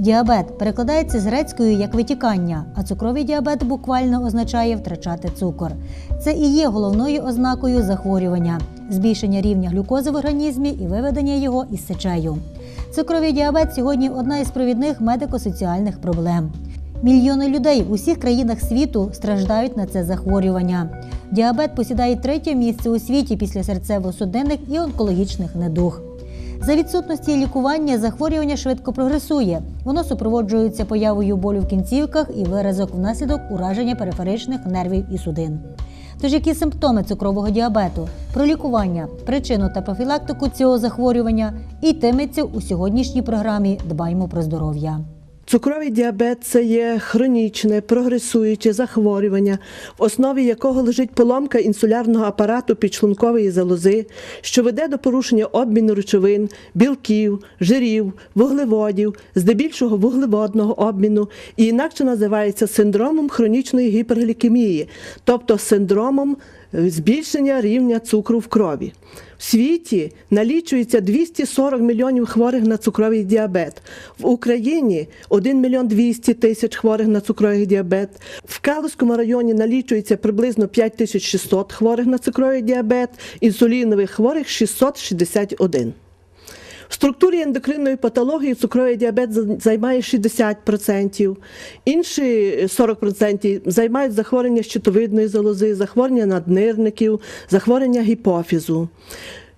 Діабет перекладається з грецькою як витікання, а цукровий діабет буквально означає втрачати цукор. Це і є головною ознакою захворювання збільшення рівня глюкози в організмі і виведення його із сечею. Цукровий діабет сьогодні одна із провідних медико-соціальних проблем. Мільйони людей в усіх країнах світу страждають на це захворювання. Діабет посідає третє місце у світі після серцево-судинних і онкологічних недуг. За відсутності лікування захворювання швидко прогресує. Воно супроводжується появою болю в кінцівках і виразок внаслідок ураження периферичних нервів і судин. Тож які симптоми цукрового діабету, про лікування, причину та профілактику цього захворювання йтиметься у сьогоднішній програмі Дбаймо про здоров'я. Цукровий діабет це є хронічне, прогресуюче захворювання, в основі якого лежить поломка інсулярного апарату підшлункової залози, що веде до порушення обміну речовин, білків, жирів, вуглеводів, здебільшого вуглеводного обміну, і інакше називається синдромом хронічної гіперглікемії, тобто синдромом збільшення рівня цукру в крові. В світі налічується 240 мільйонів хворих на цукровий діабет. В Україні 1 мільйон 200 тисяч хворих на цукровий діабет. В Калузькому районі налічується приблизно 5600 хворих на цукровий діабет, інсулінових хворих 661. В структурі ендокринної патології цукровий діабет займає 60%, інші 40% займають захворювання щитовидної залози, захворювання наднирників, захворювання гіпофізу.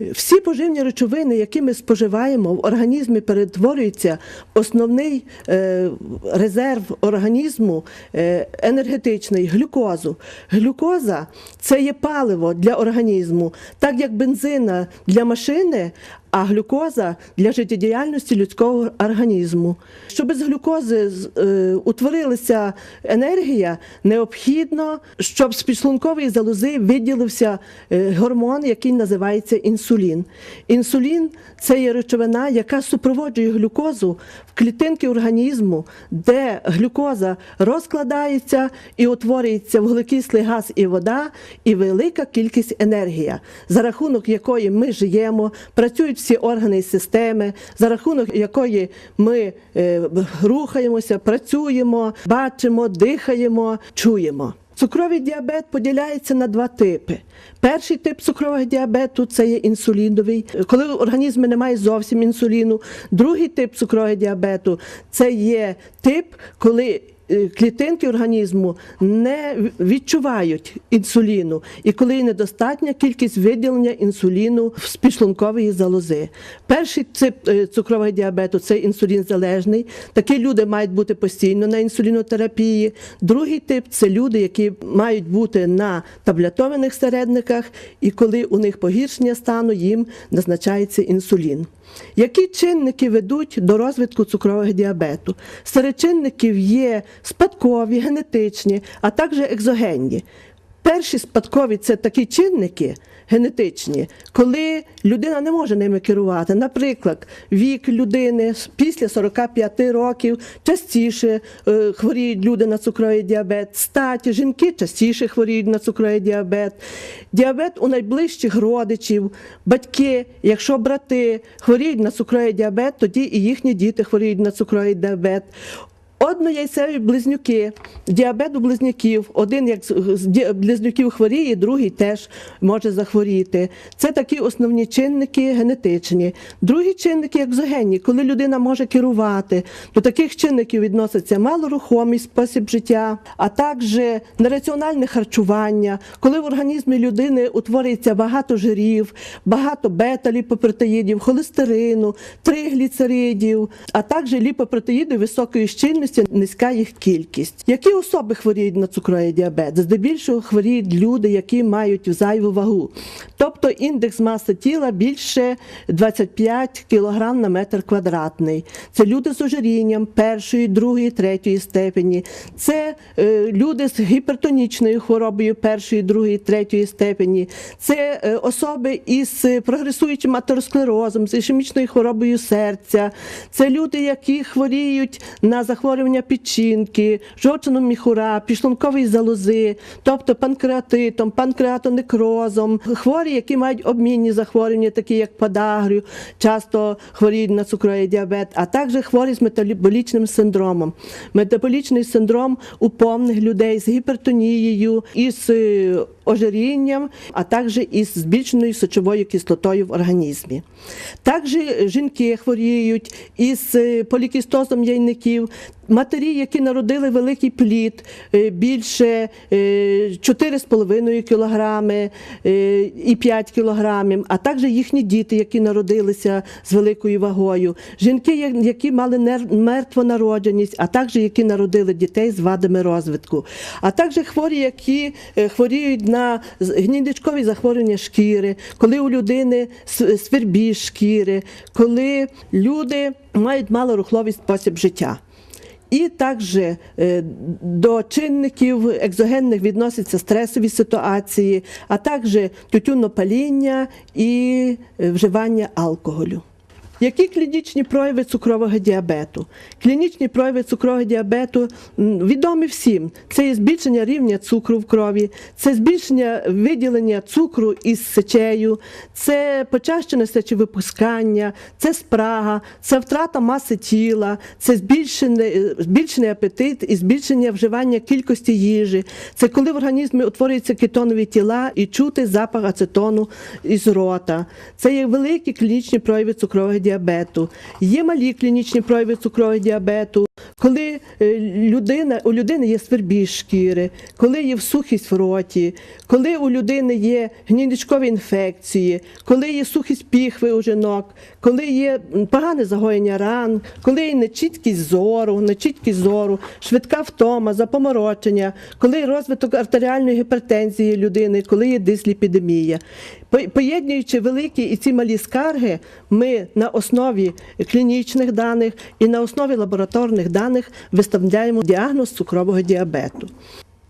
Всі поживні речовини, які ми споживаємо, в організмі перетворюються в основний е, резерв організму е, енергетичний глюкозу. Глюкоза це є паливо для організму, так як бензина для машини, а глюкоза для життєдіяльності людського організму. Щоб з глюкози е, утворилася енергія, необхідно, щоб з підшлункової залози виділився е, гормон, який називається інсулін. Інсулін це є речовина, яка супроводжує глюкозу в клітинки організму, де глюкоза розкладається і утворюється вуглекислий газ і вода, і велика кількість енергії, за рахунок якої ми живемо, працюють всі органи і системи, за рахунок якої ми е, рухаємося, працюємо, бачимо, дихаємо, чуємо. Цукровий діабет поділяється на два типи. Перший тип цукрового діабету це є інсуліновий, коли в організмі немає зовсім інсуліну. Другий тип цукрового діабету це є тип, коли клітинки організму не відчувають інсуліну, і коли є недостатня кількість виділення інсуліну з підшлункової залози. Перший тип е, цукрового діабету це інсулін залежний. Такі люди мають бути постійно на інсулінотерапії. Другий тип це люди, які мають бути на таблетованих середниках, і коли у них погіршення стану, їм назначається інсулін. Які чинники ведуть до розвитку цукрового діабету? Серед чинників є спадкові, генетичні, а також екзогенні. Перші спадкові це такі чинники генетичні, коли людина не може ними керувати. Наприклад, вік людини після 45 років частіше е, хворіють люди на цукровий діабет, статі, жінки частіше хворіють на цукровий діабет, діабет у найближчих родичів, батьки, якщо брати хворіють на цукровий діабет, тоді і їхні діти хворіють на цукровий діабет. Однояйцеві близнюки, діабет у близнюків. Один як з близнюків хворіє, другий теж може захворіти. Це такі основні чинники генетичні. Другі чинники екзогенні, коли людина може керувати. До таких чинників відноситься малорухомий спосіб життя, а також нераціональне харчування, коли в організмі людини утворюється багато жирів, багато бета-ліпопротеїдів, холестерину, тригліцеридів, а також ліпопротеїди високої щільності, низька їх кількість. Які особи хворіють на цукровий діабет? Здебільшого хворіють люди, які мають зайву вагу. Тобто індекс маси тіла більше 25 кг на метр квадратний. Це люди з ожирінням першої, другої, третьої степені. Це е, люди з гіпертонічною хворобою першої, другої, третьої степені. Це е, особи із прогресуючим атеросклерозом, з ішемічною хворобою серця. Це люди, які хворіють на захворювання захворювання печінки, жовчного міхура, підшлункової залози, тобто панкреатитом, панкреатонекрозом, хворі, які мають обмінні захворювання, такі як подагрю, часто хворіють на цукровий діабет, а також хворі з метаболічним синдромом. Метаболічний синдром у повних людей з гіпертонією, із ожирінням, а також із збільшеною сечовою кислотою в організмі. Також жінки хворіють із е, полікістозом яйників, матері, які народили великий плід, е, більше е, 4,5 кілограми е, і 5 кілограмів, а також їхні діти, які народилися з великою вагою, жінки, які мали мертвонародженість, а також які народили дітей з вадами розвитку, а також хворі, які хворіють на з- гнійничкові захворювання шкіри, коли у людини с- свербіж шкіри, коли люди мають малорухловий спосіб життя. І також е, до чинників екзогенних відносяться стресові ситуації, а також тютюнопаління і е, вживання алкоголю. Які клінічні прояви цукрового діабету? Клінічні прояви цукрового діабету відомі всім. Це є збільшення рівня цукру в крові, це збільшення виділення цукру із сечею, це почащене сечовипускання, це спрага, це втрата маси тіла, це збільшений, збільшений апетит і збільшення вживання кількості їжі. Це коли в організмі утворюються кетонові тіла і чути запах ацетону із рота. Це є великі клінічні прояви цукрового діабету. Є малі клінічні прояви цукрового діабету, коли е, людина, у людини є свербіж шкіри, коли є всухість в роті, коли у людини є гнійничкові інфекції, коли є сухість піхви у жінок, коли є погане загоєння ран, коли є нечіткість зору, нечіткість зору, швидка втома, запоморочення, коли є розвиток артеріальної гіпертензії людини, коли є дисліпідемія. По- Поєднуючи великі і ці малі скарги, ми на основі клінічних даних і на основі лабораторних даних виставляємо діагноз цукрового діабету.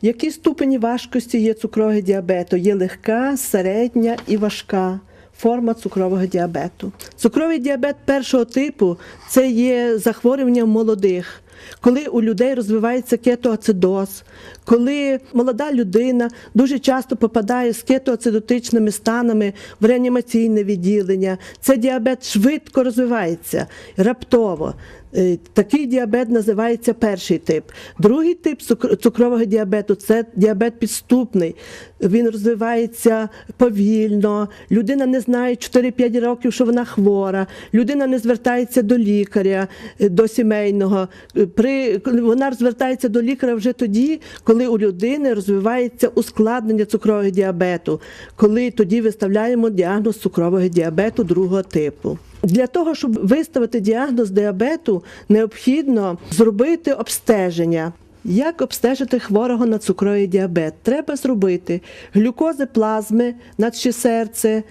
Які ступені важкості є цукрового діабету? Є легка, середня і важка форма цукрового діабету. Цукровий діабет першого типу це є захворювання молодих. Коли у людей розвивається кетоацидоз, коли молода людина дуже часто попадає з кетоацидотичними станами в реанімаційне відділення, цей діабет швидко розвивається, раптово. Е, Такий діабет називається перший тип. Другий тип цукрового діабету це діабет підступний. Він розвивається повільно. Людина не знає 4-5 років, що вона хвора. Людина не звертається до лікаря, е, до сімейного. Е, При вона звертається до лікаря вже тоді, коли у людини розвивається ускладнення цукрового діабету, коли тоді виставляємо діагноз цукрового діабету другого типу. Для того, щоб виставити діагноз діабету, необхідно зробити обстеження. Як обстежити хворого на цукровий діабет? Треба зробити глюкози плазми, наче серце,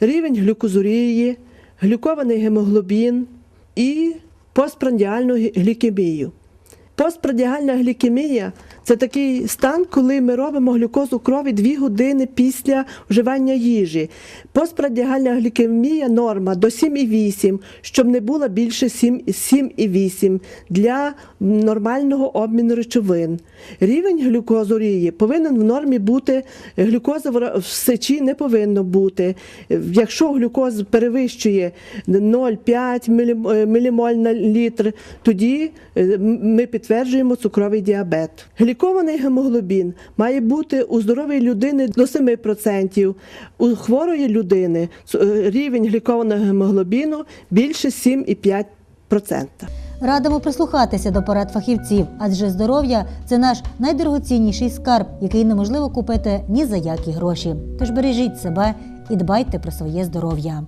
рівень глюкозурії, глюкований гемоглобін і постпрандіальну глікемію. Постпрадіальна глікемія це такий стан, коли ми робимо глюкозу крові 2 години після вживання їжі. Постпрадіальна глікемія норма до 7,8, щоб не було більше 7,8 для нормального обміну речовин. Рівень глюкозурії повинен в нормі бути, глюкоза в сечі не повинно бути. Якщо глюкоз перевищує 0,5 мілі- е, мілімоль на літр, тоді е, ми підтверджуємо цукровий діабет. Глікований гемоглобін має бути у здорової людини до 7%. У хворої людини е, рівень глікованого гемоглобіну більше 7,5%. Радимо прислухатися до порад фахівців, адже здоров'я це наш найдорогоцінніший скарб, який неможливо купити ні за які гроші. Тож бережіть себе і дбайте про своє здоров'я.